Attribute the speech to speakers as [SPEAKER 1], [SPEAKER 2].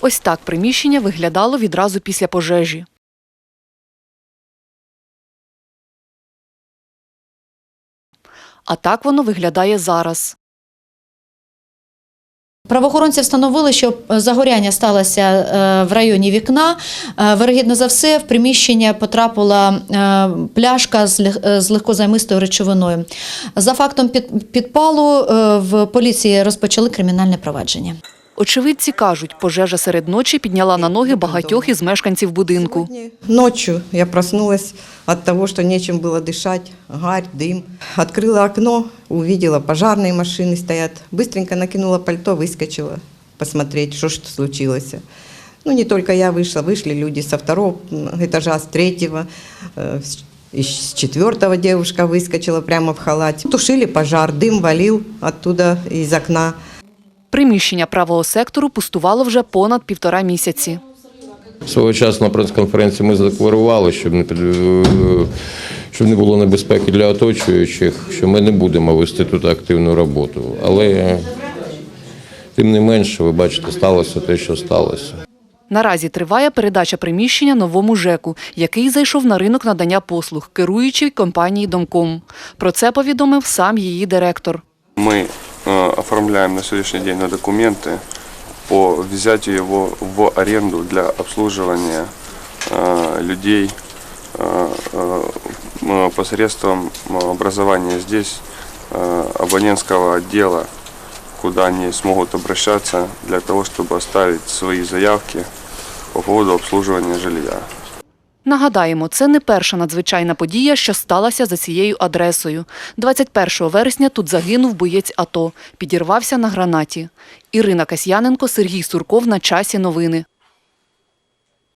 [SPEAKER 1] Ось так приміщення виглядало відразу після пожежі. А так воно виглядає зараз.
[SPEAKER 2] Правоохоронці встановили, що е, загоряння сталося е, в районі вікна. Е, Вирогідно за все, в приміщення потрапила пляшка з лег- з легкозаймистою речовиною. За фактом підпалу в поліції розпочали кримінальне провадження.
[SPEAKER 1] Очевидці кажуть, пожежа серед ночі підняла на ноги багатьох із мешканців будинку.
[SPEAKER 3] Ночью я проснулась от того, что нечем было дышать, гарь, дым. Открыла окно, увидела, пожарные машины стоят. Быстренько накинула пальто, выскочила посмотреть, что ж случилось. Ну, не только я вышла, вышли люди со второго этажа, с третьего, э, с- и с четвертого девушка выскочила прямо в халате. Тушили пожар, дым валил оттуда из окна.
[SPEAKER 1] Приміщення правого сектору пустувало вже понад півтора місяці.
[SPEAKER 4] Свого часу на прес-конференції ми задекларували, щоб не, під- е, щоб не було небезпеки для оточуючих, що ми не будемо вести тут активну роботу. Але тим не менше, ви бачите, сталося те, що сталося.
[SPEAKER 1] Наразі триває передача приміщення новому ЖЕКу, який зайшов на ринок надання послуг, керуючий компанії Домком. Про це повідомив сам її директор.
[SPEAKER 5] Э, оформляем на сегодняшний день на документы по взятию его в аренду для обслуживания э, людей э, э, посредством образования здесь э, абонентского отдела, куда они смогут обращаться для того, чтобы оставить свои заявки по поводу обслуживания жилья.
[SPEAKER 1] Нагадаємо, це не перша надзвичайна подія, що сталася за цією адресою. 21 вересня тут загинув боєць АТО, підірвався на гранаті. Ірина Касьяненко, Сергій Сурков на часі новини.